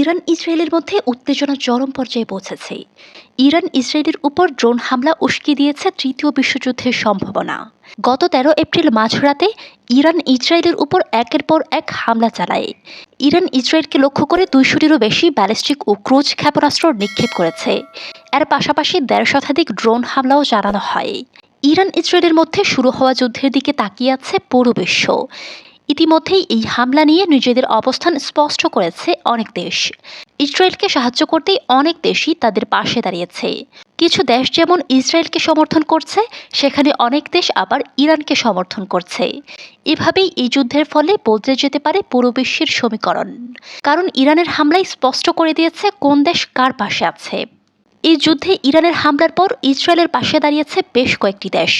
Iran ইসরায়েলের মধ্যে উত্তেজনা চরম পর্যায়ে পৌঁছেছে। ইরান ইসরায়েলের উপর ড্রোন হামলা উস্কে দিয়েছে তৃতীয় বিশ্বযুদ্ধের সম্ভাবনা। গত তেরো এপ্রিল মাঝরাতে ইরান ইসরায়েলের উপর একের পর এক হামলা চালায়। ইরান ইসরায়েলকে লক্ষ্য করে দুইশোটিরও বেশি ব্যালিস্টিক ও ক্রুজ ক্ষেপণাস্ত্র নিক্ষেপ করেছে। এর পাশাপাশি দেড় শতাধিক ড্রোন হামলাও চালানো হয়। ইরান ইসরায়েলের মধ্যে শুরু হওয়া যুদ্ধের দিকে তাকিয়ে আছে পুরো বিশ্ব। ইতিমধ্যেই এই হামলা নিয়ে নিজেদের অবস্থান স্পষ্ট করেছে অনেক দেশ। ইসরায়েলকে সাহায্য করতেই অনেক দেশই তাদের পাশে দাঁড়িয়েছে। কিছু দেশ যেমন ইসরায়েলকে সমর্থন করছে, সেখানে অনেক দেশ আবার ইরানকে সমর্থন করছে। এভাবেই এই যুদ্ধের ফলে বদলে যেতে পারে পুরো বিশ্বের সমীকরণ। কারণ ইরানের হামলায় স্পষ্ট করে দিয়েছে কোন দেশ কার পাশে আছে। এই যুদ্ধে ইরানের হামলার পর ইসরায়েলের পাশে দাঁড়িয়েছে বেশ কয়েকটি দেশ।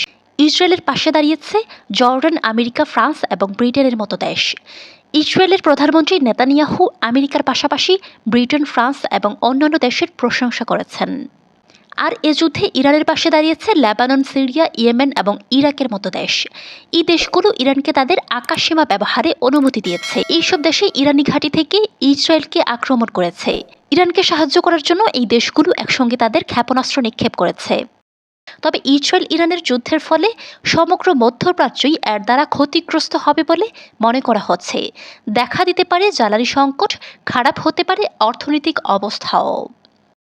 ইসরায়েলের পাশে দাঁড়িয়েছে জর্ডান, আমেরিকা, ফ্রান্স এবং ব্রিটেনের মতো দেশ। ইসরায়েলের প্রধানমন্ত্রী নেতানিয়াহু আমেরিকার পাশাপাশি ব্রিটেন, ফ্রান্স এবং অন্যান্য দেশের প্রশংসা করেছেন। আর এ যুদ্ধে ইরানের পাশে দাঁড়িয়েছে লেবানন, সিরিয়া, ইয়েমেন এবং ইরাকের মতো দেশ। এই দেশগুলো ইরানকে তাদের আকাশসীমা ব্যবহারে অনুমতি দিয়েছে। এইসব দেশে ইরানি ঘাঁটি থেকে ইসরায়েলকে আক্রমণ করেছে। ইরানকে সাহায্য করার জন্য এই দেশগুলো একসঙ্গে তাদের ক্ষেপণাস্ত্র নিক্ষেপ করেছে। তবে ইসরায়েল ইরানের যুদ্ধের ফলে সমগ্র মধ্যপ্রাচ্যই এর দ্বারা ক্ষতিগ্রস্ত হবে বলে মনে করা হচ্ছে। দেখা দিতে পারে জ্বালানি সংকট, খারাপ হতে পারে অর্থনৈতিক অবস্থাও।